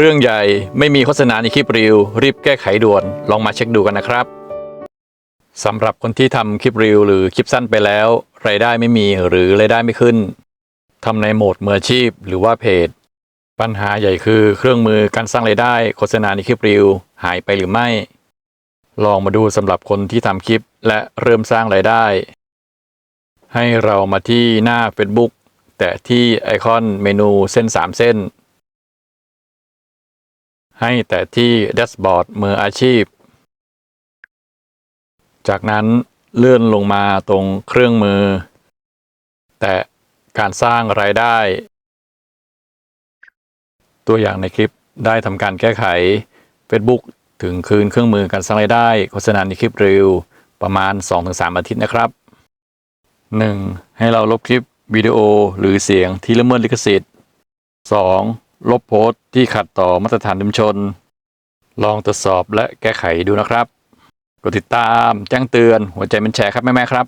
เรื่องใหญ่ไม่มีโฆษณาในคลิปรีวรีบแก้ไขด่วนลองมาเช็คดูกันนะครับสำหรับคนที่ทำคลิปรีวหรือคลิปสั้นไปแล้ว รายได้ไม่มีหรือรายได้ไม่ขึ้นทำในโหมดมืออาชีพ หรือว่าเพจ ปัญหาใหญ่คือเครื่องมือการสร้างรายได้โฆษณาในคลิปรีวหายไปหรือไม่ ลองมาดูสำหรับคนที่ทำคลิปและเริ่มสร้างรายได้ ให้เรามาที่หน้า Facebook แต่ที่ไอคอนเมนูเส้น 3 เส้น ให้แต่ที่แดชบอร์ดมืออาชีพ จากนั้นเลื่อนลงมาตรงเครื่องมือ แต่การสร้างรายได้ ตัวอย่างในคลิปได้ทำการแก้ไข Facebook ถึงคืนเครื่องมือการสร้างรายได้โฆษณาในคลิปเร็วประมาณ 2-3 อาทิตย์นะครับ 1. ให้เราลบคลิปวิดีโอหรือเสียงที่ละเมิดลิขสิทธิ์ 2. ลบโพสต์ที่ขัดต่อมาตรฐานชุมชน ลองตรวจสอบและแก้ไขดูนะครับกดติดตามแจ้งเตือนหัวใจเป็นแชร์ครับแม่ๆครับ